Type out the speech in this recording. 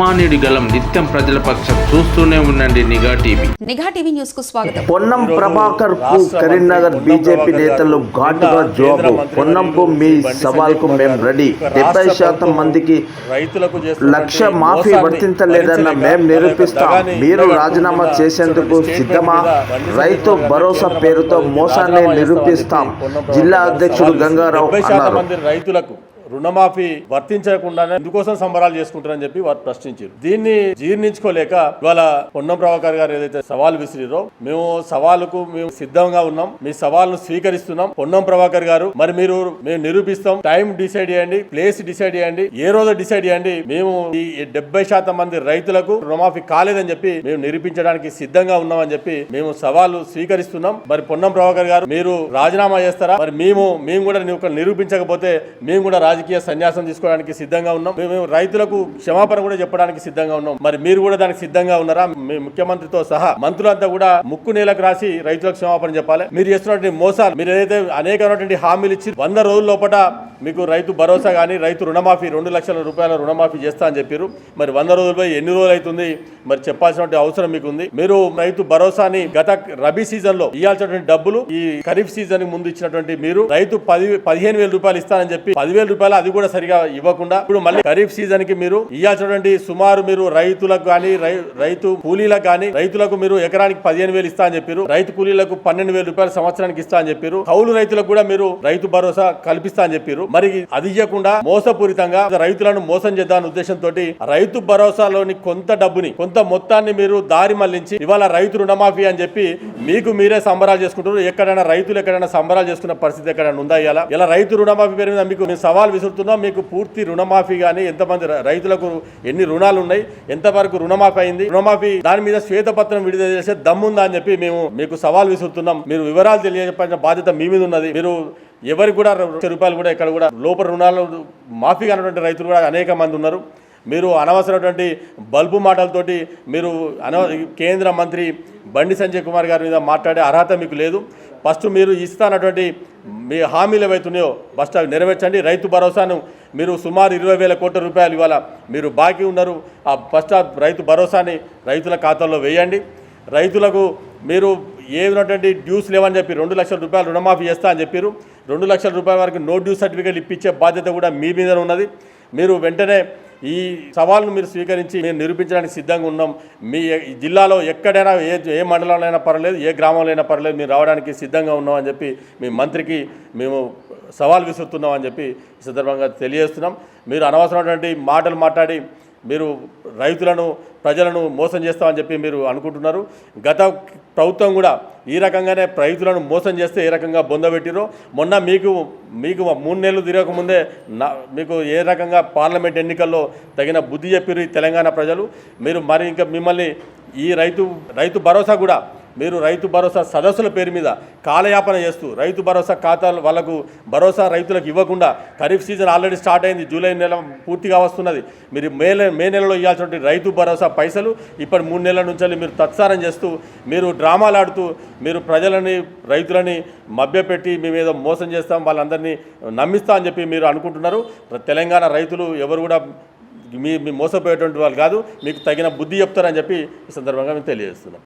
మానేడు గలం నిత్యం ప్రజల పక్షం చూస్తూనే ఉండండి నిఘా టీవీ. నిఘా టీవీ న్యూస్కు స్వాగతం. పొన్నం ప్రభాకర్కు కరీంనగర్ బీజేపీ నేతలు ఘాటుగా జవాబు. పొన్నంకు మీ సవాల్కు మేము రెడీ. డెబ్బై శాతం మందికి రైతులకు లక్ష మాఫీ వర్తించలేదన్న మేం నిరూపిస్తాం. మీరు రాజీనామా చేసేందుకు సిద్ధమా? రైతు భరోసా పేరుతో మోసాన్ని నిరూపిస్తాం. జిల్లా అధ్యక్షుడు గంగారావు అన్నారు. మంది రైతులకు రుణమాఫీ వర్తించకుండానే ఎందుకోసం సంబరాలు చేసుకుంటారని చెప్పి వారు ప్రశ్నించారు. దీన్ని జీర్ణించుకోలేక ఇవాళ పొన్నం ప్రభాకర్ గారు ఏదైతే సవాల్ విసిరిరో మేము సవాలుకు మేము సిద్ధంగా ఉన్నాం. మీ సవాల్ను స్వీకరిస్తున్నాం. పొన్నం ప్రభాకర్ గారు మరి మీరు మేము నిరూపిస్తాం. టైం డిసైడ్ చేయండి ప్లేస్ డిసైడ్ చేయండి ఏ రోజు డిసైడ్ చేయండి మేము ఈ డెబ్బై శాతం మంది రైతులకు రుణమాఫీ కాలేదని చెప్పి మేము నిరూపించడానికి సిద్ధంగా ఉన్నామని చెప్పి మేము సవాలు స్వీకరిస్తున్నాం. మరి పొన్నం ప్రభాకర్ గారు మీరు రాజీనామా చేస్తారా? మరి మేము మేము కూడా నిరూపించకపోతే మేము కూడా రాజకీయ సన్యాసం తీసుకోవడానికి సిద్ధంగా ఉన్నాం. మేము రైతులకు క్షమాపణ కూడా చెప్పడానికి సిద్ధంగా ఉన్నాం. మరి మీరు కూడా దానికి సిద్ధంగా ఉన్నారా? మీ ముఖ్యమంత్రితో సహా మంత్రులంతా కూడా ముక్కు నేలకు రాసి రైతులకు క్షమాపణ చెప్పాలి. మీరు చేస్తున్నటువంటి మోసాలు మీరు ఏదైతే అనేకమైనటువంటి హామీలు ఇచ్చి వంద రోజుల లోపల మీకు రైతు భరోసా కానీ రైతు రుణమాఫీ రెండు లక్షల రూపాయల రుణమాఫీ చేస్తా అని చెప్పారు మరి వంద రోజులపై ఎన్ని రోజులు అవుతుంది మరి చెప్పాల్సినటువంటి అవసరం మీకు ఉంది మీరు రైతు భరోసాని గత రబీ సీజన్లో ఇవ్వాల్సినటువంటి డబ్బులు ఈ ఖరీఫ్ సీజన్కి ముందు ఇచ్చినటువంటి మీరు రైతు పది పదిహేను వేల రూపాయలు ఇస్తానని చెప్పి పదివేల రూపాయలు అది కూడా సరిగా ఇవ్వకుండా ఇప్పుడు మళ్ళీ ఖరీఫ్ సీజన్కి మీరు ఇవ్వాల్సినటువంటి సుమారు మీరు రైతులకు కానీ రైతు కూలీలకు కానీ రైతులకు మీరు ఎకరానికి పదిహేను వేలు ఇస్తా అని చెప్పారు రైతు కూలీలకు పన్నెండు వేల రూపాయలు సంవత్సరానికి ఇస్తా అని చెప్పారు కౌలు రైతులకు కూడా మీరు రైతు భరోసా కల్పిస్తా అని చెప్పారు మరి అది ఇవ్వకుండా మోసపూరితంగా రైతులను మోసం చేద్దామనే ఉద్దేశంతో రైతు భరోసాలోని కొంత డబ్బుని కొంత మొత్తాన్ని మీరు దారి మళ్ళించి ఇవాళ రైతు రుణమాఫీ అని చెప్పి మీకు మీరే సంబరాలు చేసుకుంటారు ఎక్కడైనా రైతులు ఎక్కడైనా సంబరాలు చేసుకున్న పరిస్థితి ఎక్కడైనా ఉందా ఇలా ఇలా రైతు రుణమాఫీ పేరు మీద మీకు మేము సవాల్ విసురుతున్నాం. మీకు పూర్తి రుణమాఫీ కానీ ఎంతమంది రైతులకు ఎన్ని రుణాలు ఉన్నాయి? ఎంతవరకు రుణమాఫీ అయింది? రుణమాఫీ దాని మీద శ్వేతపత్రం విడుదల చేసే దమ్ముందా అని చెప్పి మేము మీకు సవాల్ విసురుతున్నాం. మీరు వివరాలు తెలియజెప్పాల్సిన బాధ్యత మీ మీద ఉన్నది. మీరు ఎవరికి కూడా లక్ష రూపాయలు కూడా ఇక్కడ కూడా లోపల రుణాలు మాఫీ కానటువంటి రైతులు కూడా అనేక మంది ఉన్నారు. మీరు అనవసరమైనటువంటి బల్బు మాటలతోటి మీరు అనవ కేంద్ర మంత్రి బండి సంజయ్ కుమార్ గారి మీద మాట్లాడే అర్హత మీకు లేదు. ఫస్ట్ మీరు ఇస్తానటువంటి మీ హామీలు ఏవైతున్నాయో ఫస్ట్ అవి నెరవేర్చండి. రైతు భరోసాను మీరు సుమారు ఇరవై వేల కోట్ల రూపాయలు ఇవాళ మీరు బాకీ ఉన్నారు. ఆ ఫస్ట్ ఆ రైతు భరోసాని రైతుల ఖాతాల్లో వేయండి. రైతులకు మీరు ఏమైనటువంటి డ్యూస్ లేవని చెప్పి రెండు లక్షల రూపాయలు రుణమాఫీ చేస్తా అని చెప్పారు రెండు లక్షల రూపాయల వరకు నో డ్యూ సర్టిఫికేట్ ఇప్పించే బాధ్యత కూడా మీ మీద ఉన్నది. మీరు వెంటనే ఈ సవాల్ను మీరు స్వీకరించి మేము నిరూపించడానికి సిద్ధంగా ఉన్నాం. మీ జిల్లాలో ఎక్కడైనా ఏ ఏ మండలంలో అయినా పర్లేదు ఏ గ్రామంలో అయినా పర్లేదు మీరు రావడానికి సిద్ధంగా ఉన్నాం అని చెప్పి మీ మంత్రికి మేము సవాల్ విసురుతున్నాం అని చెప్పి ఈ సందర్భంగా తెలియజేస్తున్నాం. మీరు అనవసరమైనటువంటి మాటలు మాట్లాడి మీరు రైతులను ప్రజలను మోసం చేస్తామని చెప్పి మీరు అనుకుంటున్నారు. గత ప్రభుత్వం కూడా ఈ రకంగానే రైతులను మోసం చేస్తే ఏ రకంగా బొందబెట్టిరో మొన్న మీకు మీకు మూడు నెలలు తిరగకముందే నా మీకు ఏ రకంగా పార్లమెంట్ ఎన్నికల్లో తగిన బుద్ధి చెప్పిరు ఈ తెలంగాణ ప్రజలు? మీరు మరి ఇంకా మిమ్మల్ని ఈ రైతు రైతు భరోసా కూడా మీరు రైతు భరోసా సదస్సుల పేరు మీద కాలయాపన చేస్తూ రైతు భరోసా ఖాతాలు వాళ్ళకు భరోసా రైతులకు ఇవ్వకుండా ఖరీఫ్ సీజన్ ఆల్రెడీ స్టార్ట్ అయింది జూలై నెల పూర్తిగా వస్తున్నది. మీరు మే మే నెలలో ఇవ్వాల్సినటువంటి రైతు భరోసా పైసలు ఇప్పటి మూడు నెలల నుంచి మీరు తత్సారం చేస్తూ మీరు డ్రామాలు ఆడుతూ మీరు ప్రజలని రైతులని మభ్యపెట్టి మేము ఏదో మోసం చేస్తాం వాళ్ళందరినీ నమ్మిస్తా అని చెప్పి మీరు అనుకుంటున్నారు. తెలంగాణ రైతులు ఎవరు కూడా మీ మీ మోసపోయేటువంటి వాళ్ళు కాదు మీకు తగిన బుద్ధి చెప్తారని చెప్పి ఈ సందర్భంగా మేము తెలియజేస్తున్నాం.